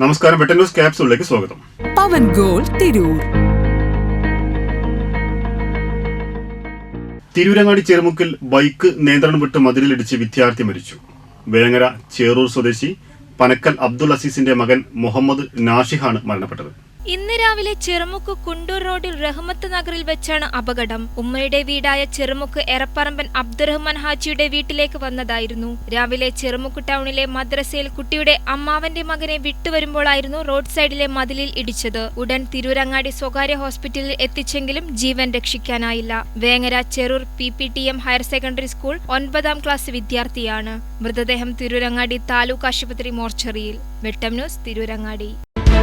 നമസ്കാരം വെട്ടൻ ന്യൂസ് ക്യാപ്സൂളിലേക്ക് സ്വാഗതം. പവൻ ഗോൾ തിരൂർ. തിരൂരങ്ങാടി ചെറുമുക്കിൽ ബൈക്ക് നിയന്ത്രണം വിട്ട് മതിലിടിച്ച് വിദ്യാർത്ഥി മരിച്ചു. വേങ്ങര ചേറൂർ സ്വദേശി പനക്കൽ അബ്ദുൾ അസീസിന്റെ മകൻ മുഹമ്മദ് നാഷിഹാണ് മരണപ്പെട്ടത്. ഇന്ന് രാവിലെ ചെറുമുക്ക് കുണ്ടൂർ റോഡിൽ റഹ്മത്ത് നഗറിൽ വെച്ചാണ് അപകടം. ഉമ്മയുടെ വീടായ ചെറുമുക്ക് എറപ്പറമ്പൻ അബ്ദുറഹ്മാൻ ഹാജിയുടെ വീട്ടിലേക്ക് വന്നതായിരുന്നു. രാവിലെ ചെറുമുക്ക് ടൗണിലെ മദ്രസയിൽ കുട്ടിയുടെ അമ്മാവന്റെ മകനെ വിട്ടുവരുമ്പോഴായിരുന്നു റോഡ് സൈഡിലെ മതിലിൽ ഇടിച്ചത്. ഉടൻ തിരൂരങ്ങാടി സ്വകാര്യ ഹോസ്പിറ്റലിൽ എത്തിച്ചെങ്കിലും ജീവൻ രക്ഷിക്കാനായില്ല. Vengara Cherur P P T M higher secondary school ഒൻപതാം ക്ലാസ് വിദ്യാർത്ഥിയാണ്. മൃതദേഹം തിരൂരങ്ങാടി താലൂക്ക് ആശുപത്രി മോർച്ചറിയിൽ. വെട്ടം ന്യൂസ് തിരൂരങ്ങാടി.